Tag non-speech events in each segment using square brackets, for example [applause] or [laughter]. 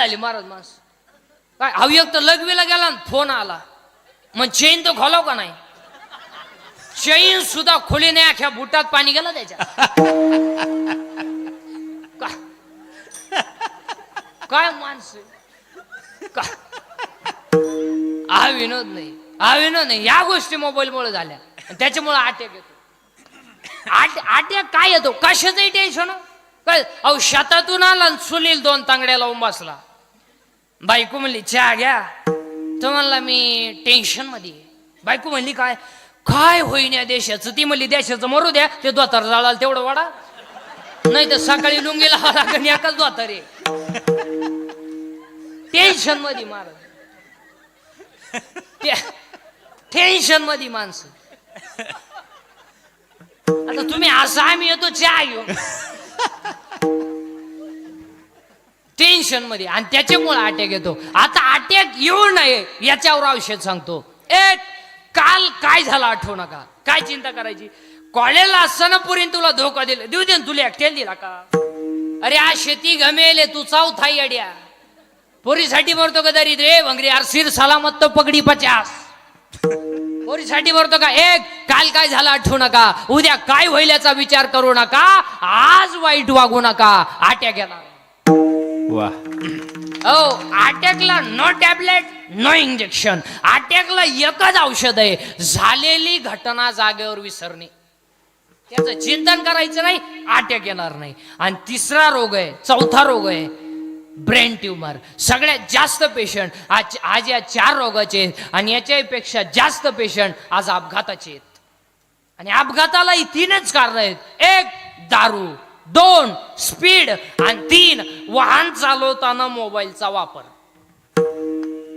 झाली महाराज माणस. काय हवी एक तर लघवीला गेला आणि फोन आला. मग चेन तर खोलाव का नाही? चेन सुद्धा खोली नाही अख्या बुटात पाणी गेलं त्याच्या काय? माणस? हा विनोद नाही. हा विनोद नाही. या गोष्टी मोबाईलमुळे झाल्या. त्याच्यामुळे अटॅक येतो. आट अटॅक काय येतो? कशाचंही टेन्शन हो. काय? अहो शेतातून आला सुलील सुनील दोन तांगड्या लावून बसला. बायको म्हणली चहा घ्या. तो म्हणला मी टेन्शनमध्ये बायको म्हणली काय काय होईन या देशाचं? ती म्हणली देशाचं मरू द्या ते दोतार जाळाल तेवढं वाडा नाही तर सकाळी लुंगी लावा लागेल एकाच दोतार आहे. टेन्शनमध्ये महाराज टेन्शनमध्ये माणसं. आता तुम्ही असं आम्ही येतो चहा घेऊन. टेन्शनमध्ये. आणि त्याच्यामुळे अटॅक येतो. आता अटॅक येऊ नये याच्यावर औषध सांगतो. ए काल काय झालं आठवू नका. काय चिंता करायची? कॉलेजला असताना पुरीन तुला धोका दिला. देऊ दे तुला एकट्याने दिला का? अरे आ शेती गमेले तू चौथा अड्या. पोरीसाठी मरतो का दरिद्र? रे भंगरी यार सिर सलामत तो पगडी पचास. पोरीसाठी मरतो का? एक काल काय झालं आठवू नका. उद्या काय होईल याचा विचार करू नका. आज वाईट वागू नका. आट्या गेला. वा. हो अटॅकला नो टॅबलेट नो इंजेक्शन अटॅकला एकच औषध आहे झालेली घटना जागेवर विसरणे. त्याचं चिंतन करायचं नाही अटॅक येणार नाही. आणि तिसरा रोग आहे चौथा रोग आहे ब्रेन ट्युमर सगळ्यात जास्त पेशंट आज आज या चार रोगाचे आहेत. आणि याच्यापेक्षा जास्त पेशंट आज अपघाताचे आहेत. आणि अपघातालाही तीनच कारण आहेत. एक दारू. दोन स्पीड आणि तीन. वाहन चालवताना मोबाईलचा वापर.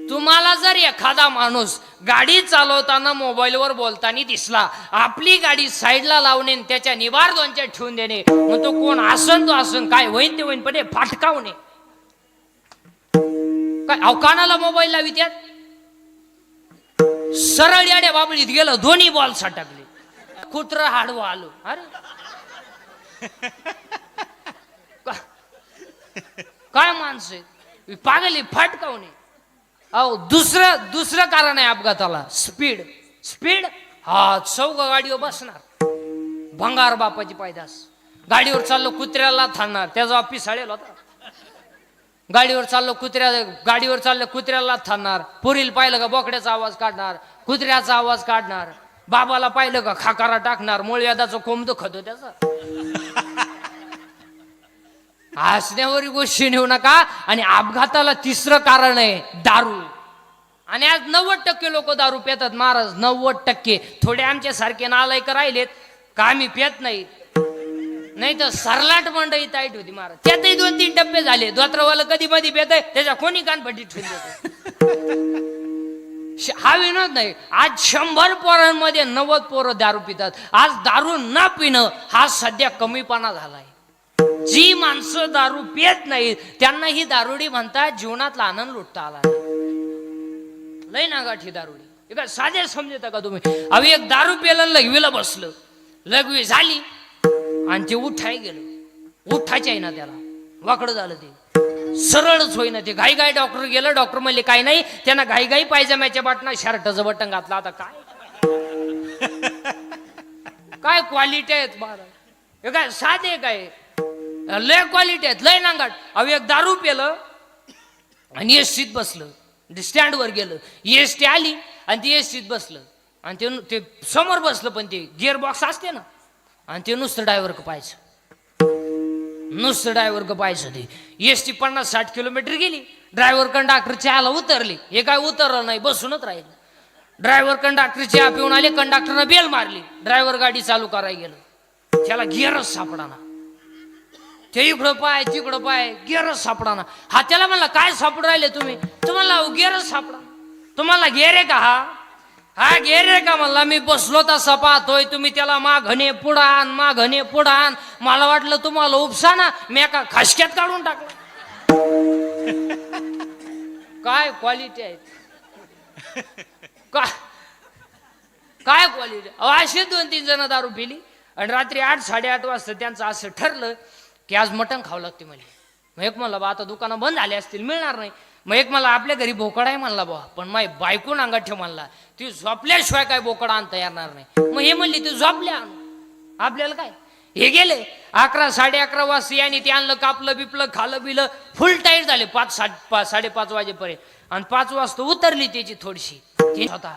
तुम्हाला जर एखादा माणूस गाडी चालवताना मोबाईलवर बोलताना दिसला आपली गाडी साईडला लावणे त्याच्या निवार दोनच्या ठेवून देणे मग तो कोण आसन तो आसन काय होईन ते होईन पण हे फाटकावणे. काय अवकानाला मोबाईल लावी त्यात सरळ याड्या बाबळीत गेलं दोन्ही बॉल सटकले. कुत्र हाडवं आलो. अरे [laughs] काय माणसं? पागली फाटकावणे अहो दुसरं दुसरं कारण आहे अपघाताला. स्पीड. स्पीड? हा चौघ गाडीवर बसणार. भंगार बापाची पायदास. गाडीवर चाललो कुत्र्याला थांबणार. त्याचा ऑफिस साडेल होता. गाडीवर चाललो कुत्र्या गाडीवर चाललो कुत्र्याला थांबणार. पुरील पाहिलं का बोकड्याचा आवाज काढणार? कुत्र्याचा आवाज काढणार. बाबाला पाहिलं का खाकारा टाकणार? मुळव्यादाचं कोंब दुखतो त्याचा. [laughs] हसण्यावर गोष्टी नेऊ नका आणि अपघाताला तिसरं कारण आहे दारू. आणि आज नव्वद टक्के लोक दारू पेतात महाराज नव्वद टक्के. थोडे आमच्या सारखे नालायक राहिलेत का आम्ही पेत नाही. नाही तर सरलाट मंडळी ताईट होती महाराज. त्यातही दोन तीन टप्पे झाले. दोत्रवाला कधी मधी पेत आहे त्याच्या कोणी कानपट्टी ठेवून [laughs] हा विनोद नाही. आज शंभर पोरांमध्ये नव्वद पोरं दारू पितात. आज दारू न पिणं हा सध्या कमीपणा झालाय. जी माणसं दारू पियत नाही त्यांना ही दारुडी म्हणतात जीवनातला आनंद लुटता आला लय ना ही दारुडी. एका साधे समजता का तुम्ही? अहो एक दारू पिलं लघवीला बसलं. लघवी झाली आणि ते उठाय गेलं. उठायचे आहे ना त्याला. वाकडं झालं ते. सरळच होईना ते. घाई घाई डॉक्टर गेलं डॉक्टर म्हणले काय नाही. त्यांना घाई घाई पायजम्याच्या बाटना शर्टाचं बटन घातलं. आता काय काय क्वालिटी आहेत महाराज? हे काय साधे काय? लय क्वालिटी आहेत लय नांगाट. अहो एक दारू पेलं आणि एस सीत बसलं. स्टँडवर गेलं. एस टी आली आणि ती एस सीत बसलं. आणि ते नु- ते समोर बसलं पण ते गिअर बॉक्स असते ना. आणि ते नुसतं ड्रायव्हर का पाहायचं. नुसतं ड्रायव्हर का पाहायचं ते एस टी पन्नास साठ किलोमीटर गेली. ड्रायव्हर कंडाक्टर चहाला उतरली. हे काय उतरलं नाही बसूनच राहिलं. ड्रायव्हर कंडाक्टर चहा पिऊन आले कंडक्टरनं बेल मारली. ड्रायव्हर गाडी चालू करायला गेलं. त्याला गिअरच सापडाना. ते इकडं पाय तिकडं पाय गिअरच सापडाना. हा त्याला म्हणला काय सापड राहिले तुम्ही? तुम्हाला गिअरच सापडा. तुम्हाला गिअर आहे का हा? हा गेर रे का म्हणला मी बसलो तसा पाहतोय तुम्ही त्याला माघणे पुढान माघणे पुढान. मला वाटलं तुम्हाला उपसा ना मी एका खसक्यात काढून टाकलं. काय क्वालिटी आहे? काय काय क्वालिटी असे दोन तीन जण दारू पिली आणि रात्री आठ साडेआठ वाजता त्यांचं असं ठरलं की आज मटण खावं लागते मला एक म्हणलं बा आता दुकानं बंद झाले असतील मिळणार नाही. मग एक मला आपल्या घरी बोकड आहे म्हणला बा पण माय बायकून अंगात ठेव म्हणला. ती झोपल्याशिवाय काय बोकडा आणता येणार नाही. मग हे म्हणली ती झोपल्या आपल्याला काय? हे गेले. अकरा साडे अकरा वाजता याने ते आणलं कापलं बिपलं खालं बिलं. फुल टाईट झाले. पाच साडे पाच साडेपाच वाजेपर्यंत. आणि पाच वाजता उतरली त्याची थोडीशी. ती होता.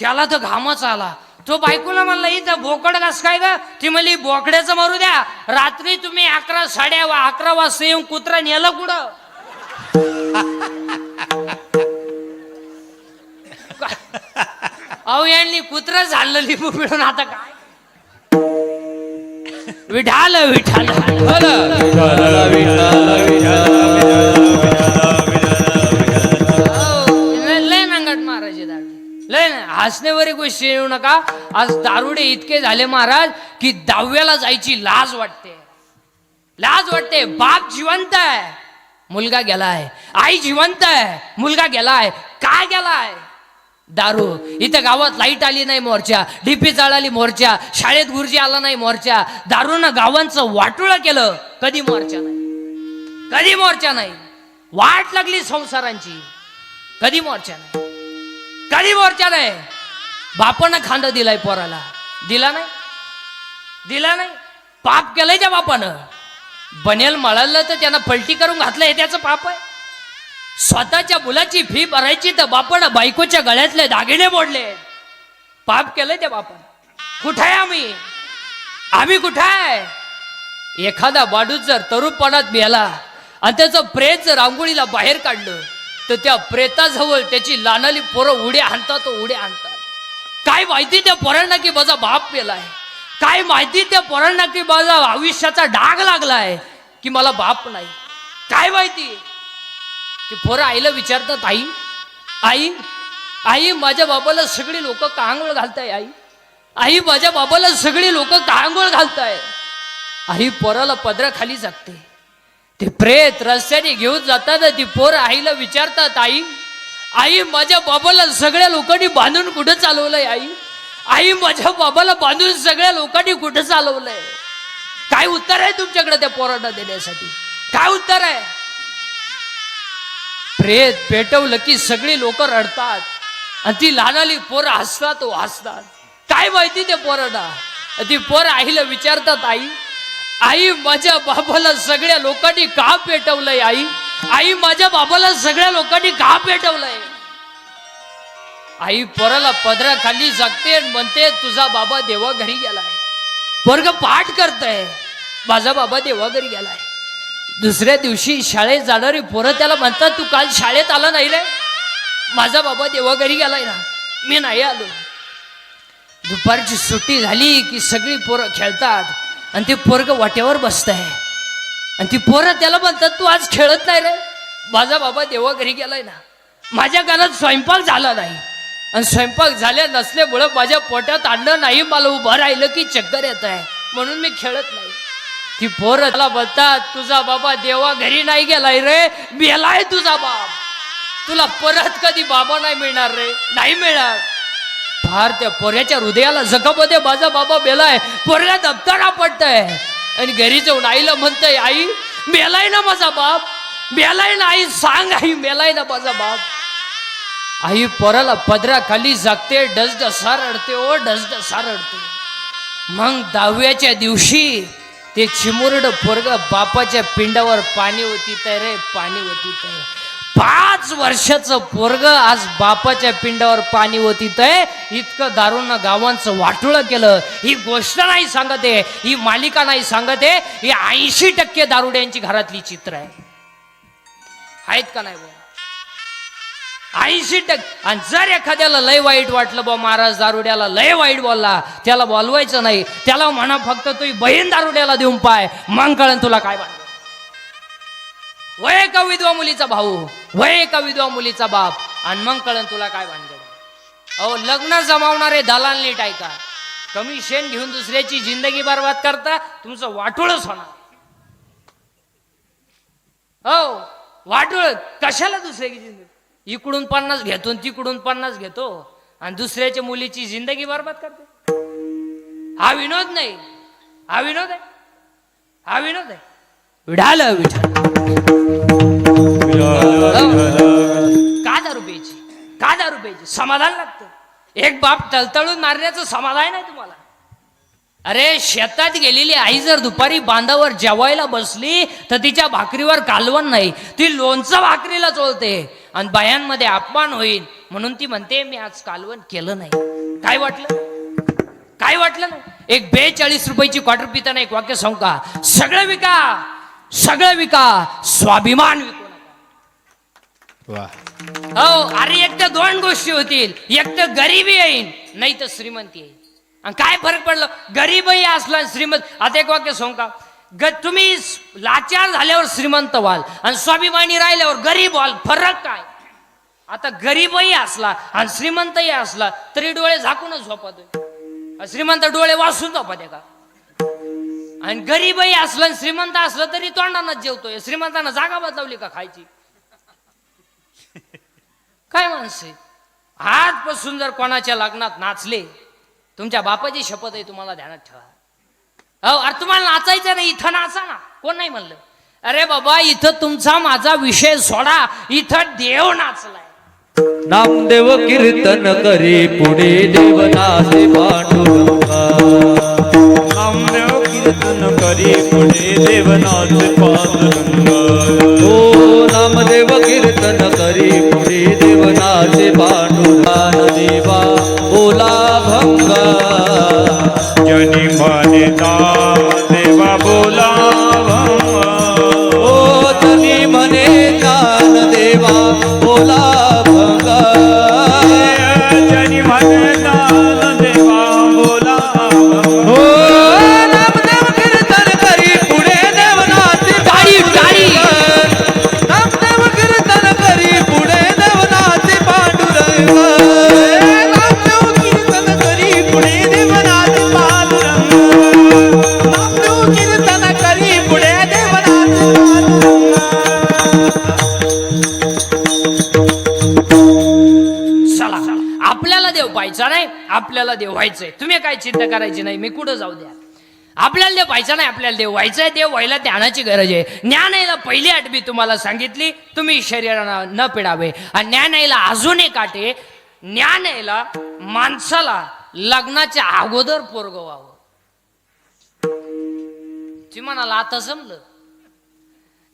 त्याला तर घामच आला. तो बायकोला म्हणला इथं बोकड कस काय ग? ती म्हणली बोकड्याचं मारू द्या. रात्री तुम्ही अकरा साडे अकरा वाजता येऊन कुत्रा नेलं कुठं? अहो यांनी कुत्र झालं लिंबू मिळून आता काय? विठाल विठाल. लय नांगट महाराज दारू. लय ना हसण्यावरी गोष्टी येऊ नका. आज दारुडे इतके झाले महाराज की दहाव्याला जायची लाज वाटते. लाज वाटते. बाप जिवंत आहे. मुलगा गेलाय. आई जिवंत आहे. मुलगा गेलाय. काय गेलाय? दारू. इथं गावात लाइट आली नाही मोर्चा. डीपी चाळाली मोर्चा. शाळेत गुरुजी आला नाही मोर्चा. दारूनं गावांचं वाटुळं केलं. कधी मोर्चा नाही. कधी मोर्चा नाही. वाट लागली संसारांची. कधी मोर्चा नाही. कधी मोर्चा नाही. बापानं खांदा दिलाय पोराला. दिला नाही? दिला नाही? पाप केलंय त्या बापानं. बनेल मळालं तर त्यांना पलटी करून घातलं हे त्याचं पाप आहे. स्वतःच्या मुलाची फी भरायची तर बापानं बायकोच्या गळ्यातले दागिने मोडले. पाप केलंय त्या बापानं. कुठे आहे आम्ही? आम्ही कुठे आहे? एखादा माणूस जर तरुणपणात मेला आणि त्याचं प्रेत जर रांगोळीला बाहेर काढलं तर त्या प्रेताजवळ त्याची लानाली पोरं उड्या आणतात तो उड्या आणतात काय माहिती त्या पोरांना की माझा बाप मेलाय? काय माहिती त्या पोरांना की माझा आयुष्याचा डाग लागलाय की मला बाप नाही? काय माहिती? की पोरं आईला विचारतात आई आई आई माझ्या बाबाला सगळी लोक कांगोळ घालताय आई. आई माझ्या बाबाला सगळी लोक कांगोळ घालताय. आई पोराला पदराखाली जागते. ते प्रेत रस्त्याने घेऊन जातात ती पोरं आईला विचारतात आई आई माझ्या बाबाला सगळ्या लोकांनी बांधून कुठं चालवलंय आई? आई माझ्या बाबाला बांधून सगळ्या लोकांनी कुठं चालवलंय? काय उत्तर आहे तुमच्याकडे त्या पोरांना देण्यासाठी? काय उत्तर आहे? प्रेत पेटवलं की सगळी लोक रडतात. आणि ती लहानाली पोरं हसतात हसतात काय माहिती त्या पोरांना? ती पोर आईला विचारतात आई आई माझ्या बाबाला सगळ्या लोकांनी का पेटवलंय आई? आई माझ्या बाबाला सगळ्या लोकांनी का पेटवलंय? आई पोराला पदरा खाली जागते आणि म्हणते तुझा बाबा देवा घरी गेलाय. पोरग पाठ करतय. माझा बाबा देवा घरी गेलाय. दुसऱ्या दिवशी शाळेत जाणारी पोरं त्याला म्हणतात तू काल शाळेत आला नाही रे? माझा बाबा देवा घरी गेलाय ना. मी नाही आलो. दुपारची सुट्टी झाली की सगळी पोरं खेळतात आणि ते पोरग वाट्यावर बसत आहे आणि ती पोरं त्याला म्हणतात तू आज खेळत नाही रे? माझा बाबा देवा घरी गेलाय ना. माझ्या घरात स्वयंपाक झाला नाही. आणि स्वयंपाक झाल्या नसल्यामुळं माझ्या पोटात अन्न नाही मला उभं राहिलं की चक्कर येत आहे. म्हणून मी खेळत नाही. ती पोरं त्याला बोलतात तुझा बाबा देवा घरी नाही गेलाय रे मेलाय तुझा बाप. तुला परत कधी बाबा नाही मिळणार रे नाही मिळणार. फार त्या पोऱ्याच्या हृदयाला जखमध्ये माझा बाबा मेलाय. पोऱ्याला दबताना पडतंय. आणि घरी जाऊन आईला म्हणतंय आई मेलाय ना माझा बाप मेलाय ना आई सांग आई मेलाय ना माझा बाप. आई पोराला पदराखाली जागते डसडसा अडते ओ डसडसा अडते. मग दहाव्याच्या दिवशी ते चिमुरड पोरग बापाच्या पिंडावर पाणी होती रे पाणी होती पाच वर्षाचं पोरग आज बापाच्या पिंडावर पाणी होती तय इतकं दारुण गावांचं वाटुळं केलं. ही गोष्ट नाही सांगत आहे ही मालिका नाही सांगत आहे ही ऐंशी टक्के दारुड्यांची घरातली चित्र आहे. आहेत का नाही बोला ऐंशी टक्के. आणि जर एखाद्याला लय वाईट वाटलं बा महाराज दारुड्याला लय वाईट बोलला त्याला बोलवायचं नाही. त्याला म्हणा फक्त तुझी बहीण दारुड्याला देऊन पाय मग कळन तुला काय वाटत. वय एका विधवा मुलीचा भाऊ वय का विधवा मुलीचा बाप आणि मग कळन तुला काय भांडण अहो लग्न जमावणारे दलाल नीट ऐका. कमी शेण घेऊन दुसऱ्याची जिंदगी बर्बाद करता तुमचं वाटोळच होणार. हो वाटोळ कशाला दुसऱ्याची जिंदगी? इकडून पन्नास घेतो तिकडून पन्नास घेतो. आणि दुसऱ्याच्या मुलीची जिंदगी बर्बाद करते. हा विनोद नाही. हा विनोद आहे. हा विनोद आहे. विढाल विठाल. का दारू प्यायची? का दारू प्यायची? समाधान लागतं. एक बाप तळतळून मारण्याचं समाधान नाही तुम्हाला. अरे शेतात गेलेली आई जर दुपारी बांधावर जेवायला बसली तर तिच्या भाकरीवर कालवण नाही. ती लोणचं भाकरीला चोळते. आणि बायांमध्ये अपमान होईल म्हणून ती म्हणते मी आज कालवण केलं नाही. काय वाटलं? काय वाटलं नाही? एक बेचाळीस रुपयाची क्वार्टर पिताना एक वाक्य सांगू का? सगळं विका सगळं विका स्वाभिमान विकू नका. हो अरे एक तर दोन गोष्टी होतील. एक तर गरिबी येईन नाही तर श्रीमंती येईल आणि काय फरक पडलं? गरीबही असला श्रीमंत आता एक वाक्य सांगू का? ग तुम्ही लाचार झाल्यावर श्रीमंत व्हाल आणि स्वाभिमानी राहिल्यावर गरीब व्हाल. फरक काय? आता गरीबही असला आणि श्रीमंतही असला तरी डोळे झाकूनच झोपत श्रीमंत डोळे वाचून झोपत का? आणि गरीबही असलं आणि श्रीमंत असलं तरी तोंडानच जेवतोय. श्रीमंतानं जागा बदलवली का खायची? काय माणसे? आजपासून जर कोणाच्या लग्नात नाचले तुमच्या बापाची शपथ आहे तुम्हाला ध्यानात ठेवा. अहो अरे तुम्हाला नाचायचं नाही इथं नाचा ना. कोण नाही म्हणलं? अरे बाबा इथं तुमचा माझा विषय सोडा इथं देव नाचलाय. नामदेव कीर्तन करी पुढे देवनाचे पांडुरंगा. नामदेव कीर्तन करी पुढे देवनाथ पांडुरंग. ओ नामदेव कीर्तन करी पुढे देवा बोला भंगा જની મને દાન आपल्याला देव व्हायचंय. तुम्ही काय चिंता करायची नाही मी कुठं जाऊ द्या? आपल्याला देव व्हायचा नाही आपल्याला देव व्हायचंय देव व्हायला ज्ञानाची गरज आहे. ज्ञान यायला पहिली आठवी तुम्हाला सांगितली तुम्ही शरीराला न पिडावे. आणि ज्ञान यायला अजून एक आटे ज्ञान यायला माणसाला लग्नाच्या अगोदर पोरग व्हावं ती म्हणाला आता जमलं?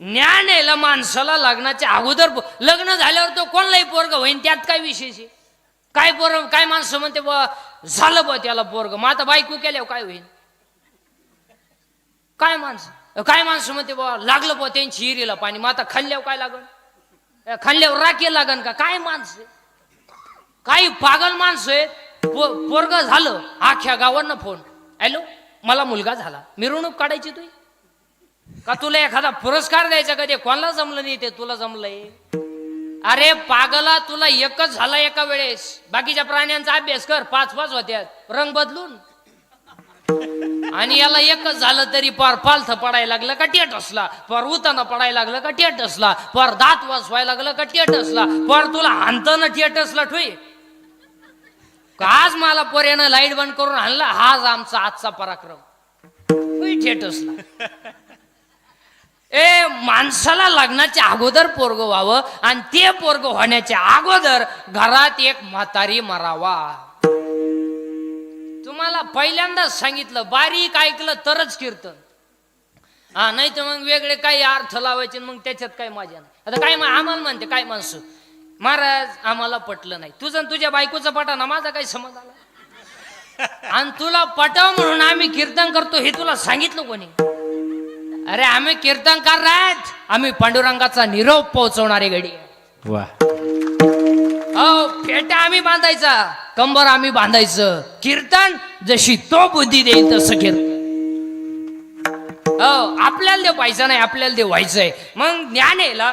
ज्ञान यायला माणसाला लग्नाच्या अगोदर लग्न झाल्यावर तो कोणलाही पोरग होईन त्यात काय विशेष आहे? काय पोर काय माणसं म्हणते बा झालं बा त्याला पोरग. मग आता बायको केल्यावर काय होईल? काय माणसं? काय माणसं म्हणते बा लागलं बा त्यांची हिरीला पाणी. मग आता खाल्ल्यावर काय लागल खाल्ल्यावर राखे लागन का? काय माणसं? काही पागल माणसं आहेत. पोरग झालं. आख्या गावांना फोन हॅलो? मला मुलगा झाला. मिरवणूक काढायची तुही का तुला एखादा पुरस्कार द्यायचा का? ते कोणाला जमलं नाही ते? तुला जमलंय? अरे पागला तुला एकच झाला एका वेळेस. बाकीच्या प्राण्यांचा अभ्यास कर पाच पाच होत्या रंग बदलून. आणि याला एकच झालं तरी पार पालथ पडायला लागलं का टेट असला पार उताना पडायला लागलं का टेट असला पार दात वास व्हायला लागलं का टेट असला पार तुला हाणताना टेट असला ठोय आज मला पोऱ्यानं लाइट बंद करून आणला हाच आमचा आजचा पराक्रम. ठेट असला. ए माणसाला लग्नाच्या अगोदर पोरग व्हावं आणि ते पोरग होण्याच्या अगोदर घरात एक म्हातारी मरावा. तुम्हाला पहिल्यांदाच सांगितलं बारीक ऐकलं तरच कीर्तन. हा नाही तर मग वेगळे काही अर्थ लावायचे मग त्याच्यात काय मजा नाही. आता काय आम्हाला म्हणते काय माणसं? महाराज आम्हाला पटलं नाही. तुझं तुझ्या बायकोचं पटा ना माझा काही समज आला? आणि तुला पटाव म्हणून आम्ही कीर्तन करतो हे तुला सांगितलं कोणी? अरे आम्ही कीर्तनकार आहेत आम्ही पांडुरंगाचा निरोप पोहोचवणारे आहे. वा. हो फेटा आम्ही बांधायचा. कंबर आम्ही बांधायचं. कीर्तन जशी तो बुद्धी देईल तसं कीर्तन. हो आपल्याला देव पाहिजे नाही आपल्याला देव व्हायचंय. मग ज्ञान यायला